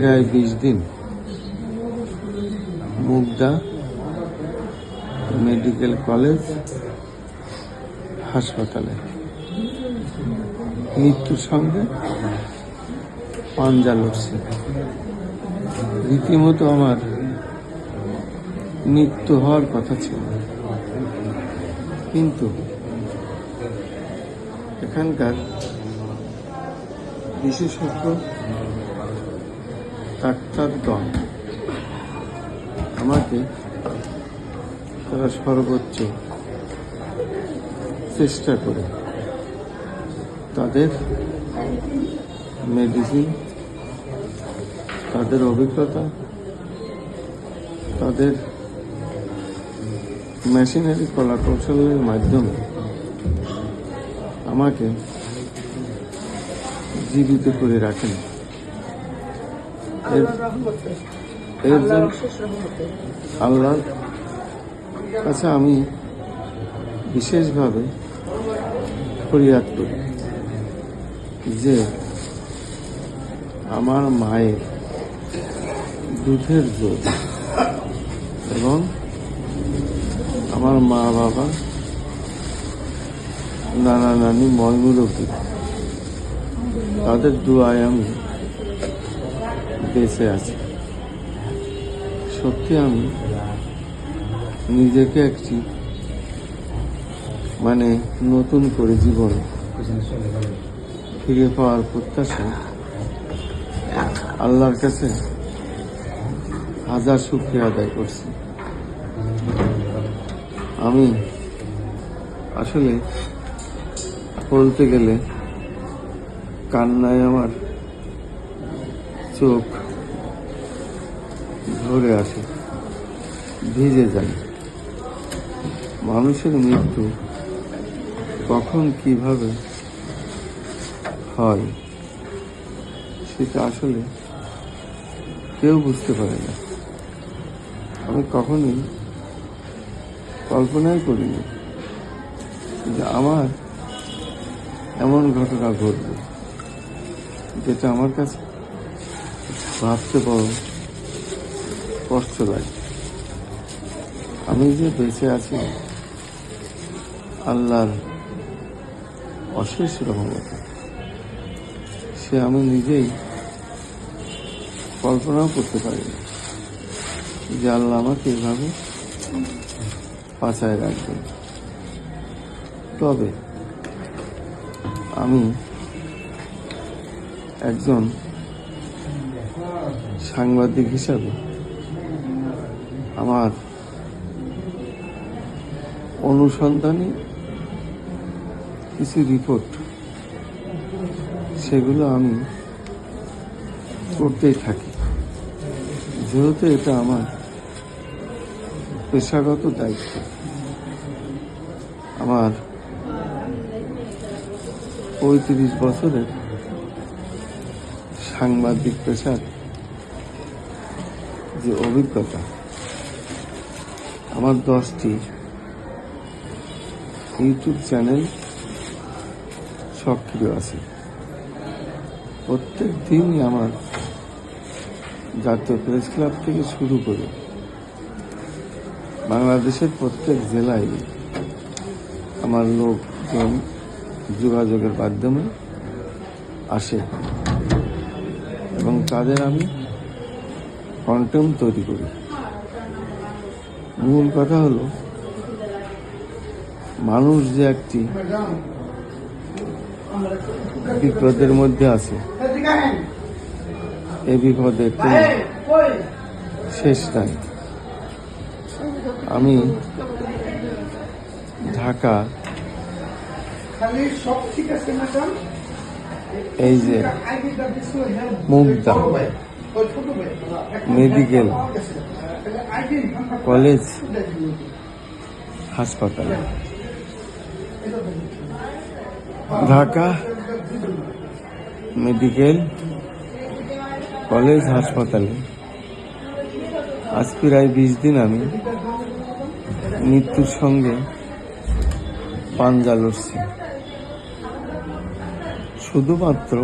প্রায় বিশ দিন। মুগদা মেডিকেল কলেজ হাসপাতালে। মৃত্যুর সঙ্গে পাঞ্জা লড়ছে। রীতিমতো আমার মৃত্যু হওয়ার কথা ছিল। কিন্তু এখানকার বিশেষজ্ঞ ডাক্তারগণ আমাকে তারা সর্বোচ্চ চেষ্টা করে। তাদের মেডিসিন তাদের অভিজ্ঞতা, তাদের মেশিনারি কলা কৌশলের মাধ্যমে আমাকে জীবিত করে রাখেন। এর জন্য কাছে আমি বিশেষভাবে ফরিয়াদ করি যে আমার মায়ের দুধের জোর এবং আমার মা বাবা, নানা নানি ময়মুরব্বী তাদের দুয়ায় আমি বেঁচে আছি। সত্যি আমি নিজেকে একটি মানে নতুন করে জীবন ফিরে পাওয়ার প্রত্যাশা আল্লাহর কাছে হাজার শুক্রিয়া আদায় করছি। আমি আসলে বলতে গেলে কান্নায় আমার চোখ ধরে আসে, ভিজে যায়। মানুষের মৃত্যু কখন কীভাবে হয় সেটা আসলে কেউ বুঝতে পারে না। আমি কখনোই কল্পনাই করিনি যে আমার এমন ঘটনা ঘটবে, যেটা আমার কাছে ভাবতে বড় কষ্ট লাগে। আমি যে বেঁচে আছি, আল্লাহর অশেষ রহমত। সে আমি নিজেই কল্পনাও করতে পারি না যে আল্লাহ আমাকে এভাবে বাঁচায় রাখবেন। তবে আমি একজন সাংবাদিক হিসাবে আমার অনুসন্ধানী কিছু রিপোর্ট সেগুলো আমি করতেই থাকি। যেহেতু এটা আমার পেশাগত দায়িত্ব, আমার পঁয়ত্রিশ বছরের সাংবাদিক পেশার যে অভিজ্ঞতা, আমার দশটি ইউটিউব চ্যানেল সক্রিয় আছে। প্রত্যেক দিনই আমার জাতীয় প্রেস ক্লাব থেকে শুরু করে বাংলাদেশের প্রত্যেক জেলায় আমার লোকজন যোগাযোগের মাধ্যমে আসে এবং তাদের আমি কন্টেন্ট তৈরি করি। মূল কথা হলো, মানুষ যে একটি বিপদের মধ্যে আছে এই বিপদের কোনো শেষ নাই। আমি ঢাকা এই যে মুগদা মেডিকেল কলেজ হাসপাতাল। ঢাকা মেডিকেল কলেজ হাসপাতালে। আজ প্রায় বিশ দিন আমি মৃত্যুর সঙ্গে পাঞ্জা লড়ছি। শুধুমাত্র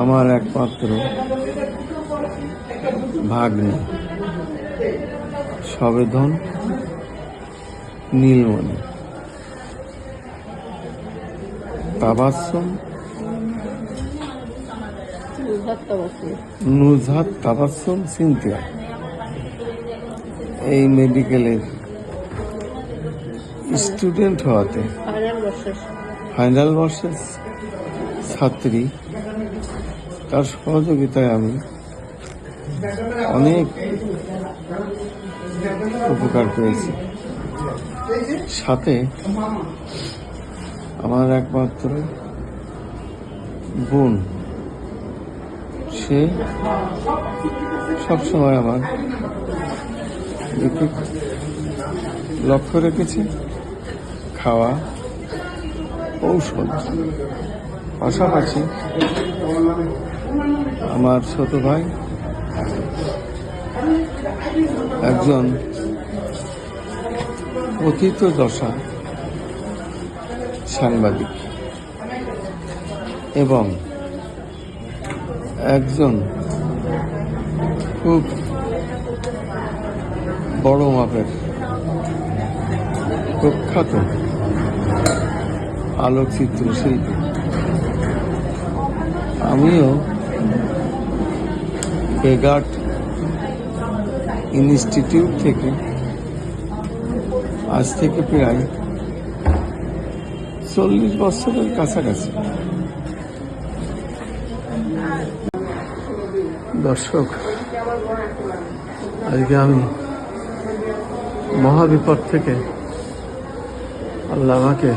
আমার একমাত্র ভাগ্নে সবেধন নীলমণি। তাবাসম নুজহাত তাবাসম সিনথিয়া। এই মেডিকেলের স্টুডেন্ট হওয়াতে ফাইনাল বর্ষের ছাত্রী তার সহযোগিতায় আমি অনেক উপকার পেয়েছি। সাথে আমার একমাত্র বোন, সে সবসময় আমার লক্ষ্য রেখেছে, খাওয়া, ঔষধ, পাশাপাশি আমার ছোট ভাই, একজন অতীত দশা সাংবাদিক এবং একজন খুব বড় মাপের প্রখ্যাত আলোকচিত্র শিল্পী আমিও বেগাট ইনস্টিটিউট থেকে আজ থেকে প্রায় চল্লিশ বছরের কাছাকাছি। দর্শক, আজকে আমি মহাবিপদ থেকে আল্লাহ আমাকে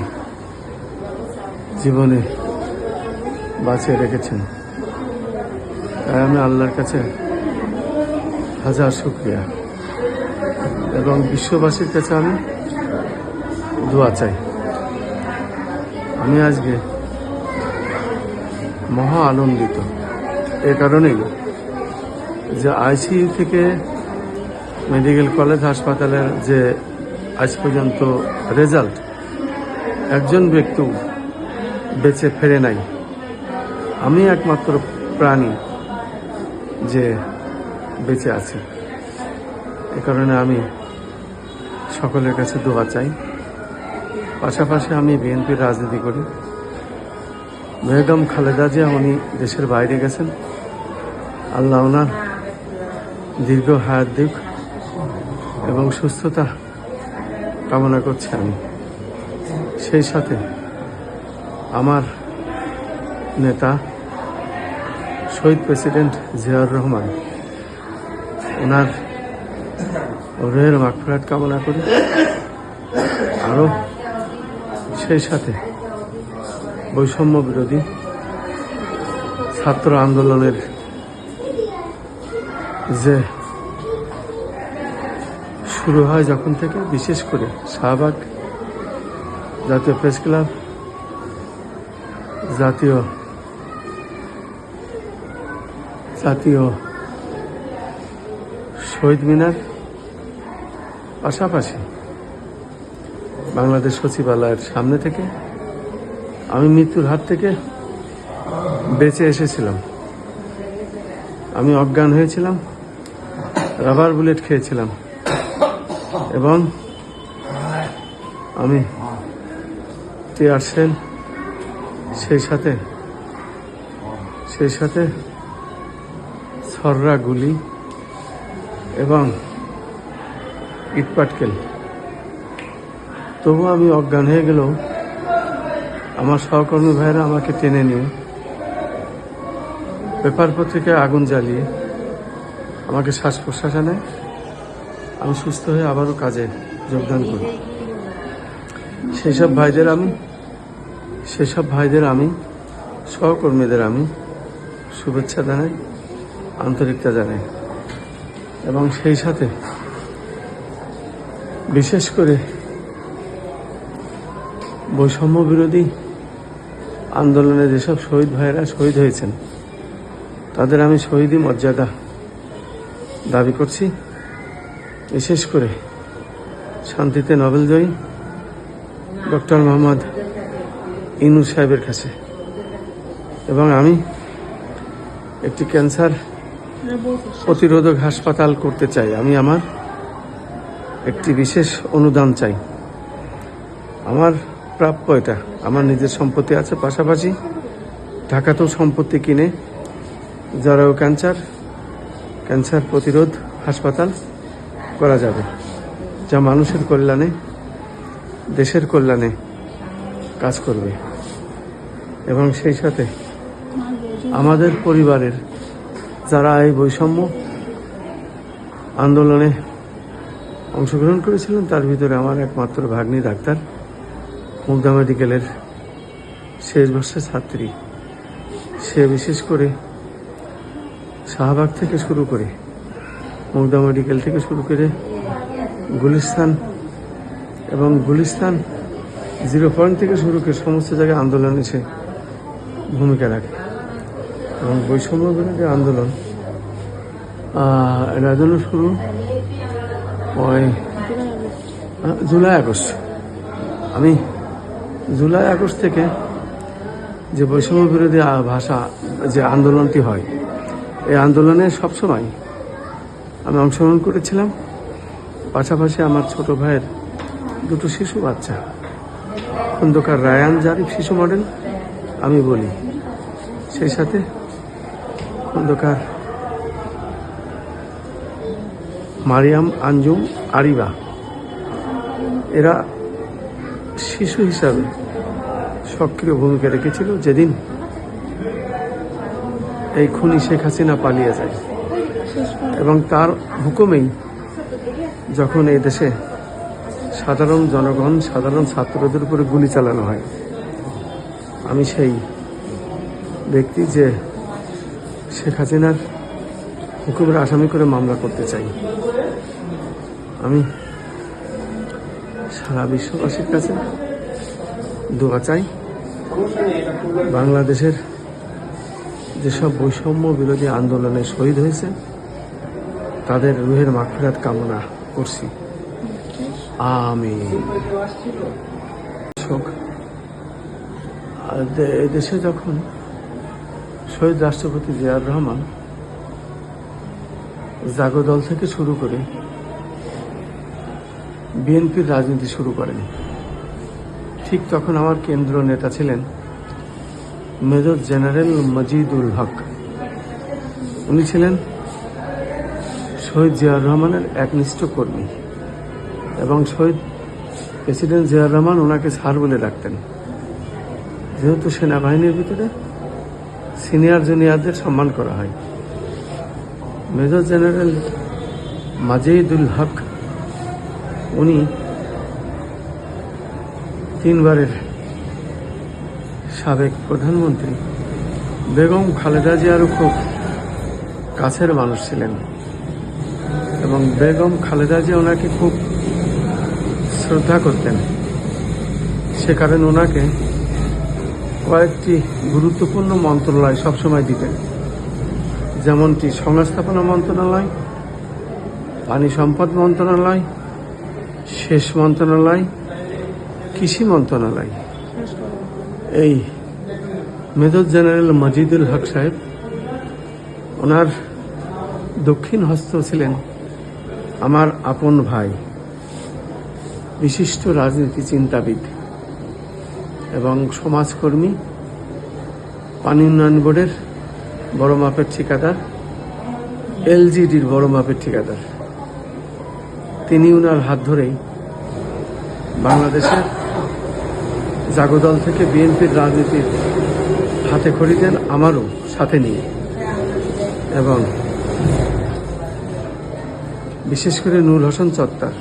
জীবনে বাঁচিয়ে রেখেছেন। তাই আমি আল্লাহর কাছে হাজার শুক্রিয়া। এবং বিশ্ববাসীর কাছে আমি দোয়া চাই। আমি আজকে মহা আনন্দিত। এ কারণেই যে আইসিইউ থেকে মেডিকেল কলেজ হাসপাতালের যে আজ পর্যন্ত রেজাল্ট, একজন ব্যক্তি বেঁচে ফেরে নাই। আমি একমাত্র প্রাণী যে বেঁচে আছে। এ কারণে আমি সকলের কাছে দোয়া চাই। পাশাপাশি আমি বিএনপির রাজনীতি করি। বেগম খালেদা জিয়া, উনি দেশের বাইরে গেছেন। আল্লাহ ওনার দীর্ঘ হায়াত দিক এবং সুস্থতা কামনা করছি আমি। সেই সাথে আমার নেতা শহীদ প্রেসিডেন্ট জিয়াউর রহমান, ওনার রুহের মাগফিরাত কামনা করি। আরও সেই সাথে বৈষম্য বিরোধী ছাত্র আন্দোলনের যে শুরু হয় যখন থেকে, বিশেষ করে শাহবাগ জাতীয় প্রেস ক্লাব, জাতীয় জাতীয় শহীদ মিনার পাশাপাশি বাংলাদেশ সচিবালয়ের সামনে থেকে আমি মৃত্যুর হাত থেকে বেঁচে এসেছিলাম। আমি অজ্ঞান হয়েছিলাম রাবার বুলেট খেয়েছিলাম এবং আমি টিয়ার সেল সেই সাথে সেই সাথে ছররা গুলি এবং ইটপাটকেল। তবু আমি অজ্ঞান হয়ে গেলেও আমার সহকর্মী ভাইরা আমাকে টেনে নিয়ে পেপার পত্রিকায় আগুন জ্বালিয়ে আমাকে শ্বাস প্রশ্বাস নেয় আমি সুস্থ হয়ে আবারও কাজে যোগদান করি। সেসব ভাইদের আমি, সেসব ভাইদের আমি, সহকর্মীদের আমি শুভেচ্ছা জানাই। আন্তরিকতা জানাই। এবং সেই সাথে বিশেষ করে বৈষম্য বিরোধী আন্দোলনে যেসব শহীদ ভাইয়েরা শহীদ হয়েছেন, তাদের আমি শহীদী মর্যাদা দাবি করছি। বিশেষ করে শান্তিতে নোবেলজয়ী ডক্টর মোহাম্মদ ইনু সাহেবের কাছে। এবং আমি একটি ক্যান্সার প্রতিরোধক হাসপাতাল করতে চাই। আমি আমার একটি বিশেষ অনুদান চাই। আমার প্রাপ্য এটা। আমার নিজের সম্পত্তি আছে। পাশাপাশি ঢাকাতেও সম্পত্তি কিনে জরায়ু ক্যান্সার ক্যান্সার প্রতিরোধ হাসপাতাল করা যাবে। যা মানুষের কল্যাণে, দেশের কল্যাণে কাজ করবে। এবং সেই সাথে আমাদের পরিবারের যারা এই বৈষম্য আন্দোলনে অংশগ্রহণ করেছিলেন, তার ভিতরে আমার একমাত্র ভাগ্নি ডাক্তার, মুগদা মেডিকেলের শেষ বর্ষের ছাত্রী। সে বিশেষ করে শাহবাগ থেকে শুরু করে মুগদা মেডিকেল থেকে শুরু করে গুলিস্তান এবং গুলিস্তান জিরো পয়েন্ট থেকে শুরু করে সমস্ত জায়গায় আন্দোলনে সে ভূমিকা রাখে। এবং বৈষম্য বিরোধী আন্দোলন। এটার জন্য শুরু ওই জুলাই আগস্ট আমি জুলাই আগস্ট থেকে যে বৈষম্য বিরোধী ভাষা, যে আন্দোলনটি হয়, এই আন্দোলনে সবসময় আমি অংশগ্রহণ করেছিলাম। পাশাপাশি আমার ছোট ভাইয়ের দুটো শিশু বাচ্চা খন্দকার রায়ান জারিফ শিশু মডেল, আমি বলি। সেই সাথে খন্দকার মারিয়াম, আঞ্জুম, আরিবা। এরা শিশু হিসাবে সক্রিয় ভূমিকা রেখেছিল যেদিন এই খুনি শেখ হাসিনা পালিয়ে যায়। এবং তার হুকুমেই যখন এই দেশে সাধারণ জনগণ, সাধারণ ছাত্রদের উপরে গুলি চালানো হয়, আমি সেই ব্যক্তি যে শেখ হাসিনার হুকুমের আসামি করে মামলা করতে চাই। আমি সারা বিশ্ববাসীর কাছে দোয়া চাই, বাংলাদেশের যেসব বৈষম্য বিরোধী আন্দোলনে শহীদ হয়েছে, তাদের রুহের মাগফিরাত কামনা করছি। আমি দেশে যখন শহীদ রাষ্ট্রপতি জিয়াউর রহমান জাগদল থেকে শুরু করে বিএনপির রাজনীতি শুরু করেন। ঠিক তখন আমার কেন্দ্র নেতা ছিলেন মেজর জেনারেল মজিদুল হক। উনি ছিলেন শহীদ জিয়াউর রহমানের একনিষ্ঠ কর্মী এবং শহীদ প্রেসিডেন্ট জিয়াউর রহমান ওনাকে স্যার বলে ডাকতেন। যেহেতু সেনাবাহিনীর ভিতরে সিনিয়র জুনিয়রদের সম্মান করা হয়। মেজর জেনারেল মাজেদুল হক, উনি তিনবারের সাবেক প্রধানমন্ত্রী। বেগম খালেদা জিয়ারও খুব কাছের মানুষ ছিলেন এবং বেগম খালেদা জিয়া ওনাকে খুব শ্রদ্ধা করতেন। সে কারণে ওনাকে কয়েকটি গুরুত্বপূর্ণ মন্ত্রণালয় সবসময় দিতেন। যেমনটি সংস্থাপনা মন্ত্রণালয়, পানি সম্পদ মন্ত্রণালয় শেষ মন্ত্রণালয়, কৃষি মন্ত্রণালয়। এই মেজর জেনারেল মজিদুল হক সাহেব ওনার দক্ষিণ হস্ত ছিলেন আমার আপন ভাই, বিশিষ্ট রাজনীতি চিন্তাবিদ। সমাজকর্মী পানি উন্নয়ন বোর্ডের বড় মাপের ঠিকাদার, এলজিডির বড় মাপের ঠিকাদার। তিনি উনার হাত ধরেই বাংলাদেশের জাগদল থেকে বিএনপির রাজনীতির হাতে খড়ি দেন আমারও সাথে নিয়ে। এবং বিশেষ করে নূর হোসেন চত্বর,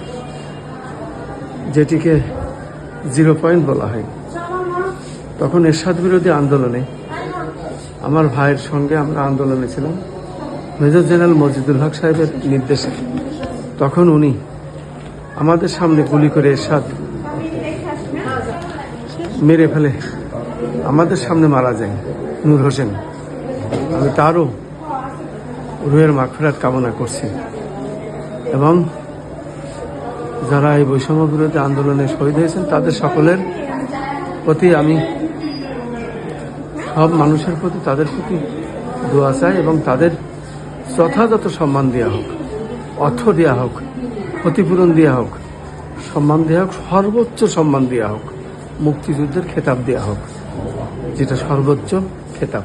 যেটিকে জিরো পয়েন্ট বলা হয়। তখন এরশাদ বিরোধী আন্দোলনে আমার ভাইয়ের সঙ্গে আমরা আন্দোলনে ছিলাম। মেজর জেনারেল মজিদুল হক সাহেবের নির্দেশে। তখন উনি আমাদের সামনে গুলি করে এরশাদ মেরে ফেলে। আমাদের সামনে মারা যায় নূর হোসেন। আমি তারও রুহের মাগফিরাত কামনা করছি। এবং যারা এই বৈষম্য বিরোধী আন্দোলনে শহীদ হয়েছেন, তাদের সকলের প্রতি আমি সব মানুষের প্রতি তাদের প্রতি দোয়া চাই এবং তাদের যথাযথ সম্মান দেওয়া হোক, অর্থ দেওয়া হোক ক্ষতিপূরণ দেওয়া হোক, সম্মান দেওয়া হোক, সর্বোচ্চ সম্মান দেওয়া হোক, মুক্তিযুদ্ধের খেতাব দেওয়া হোক, যেটা সর্বোচ্চ খেতাব।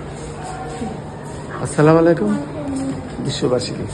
আসসালামু আলাইকুম বিশ্ববাসীকে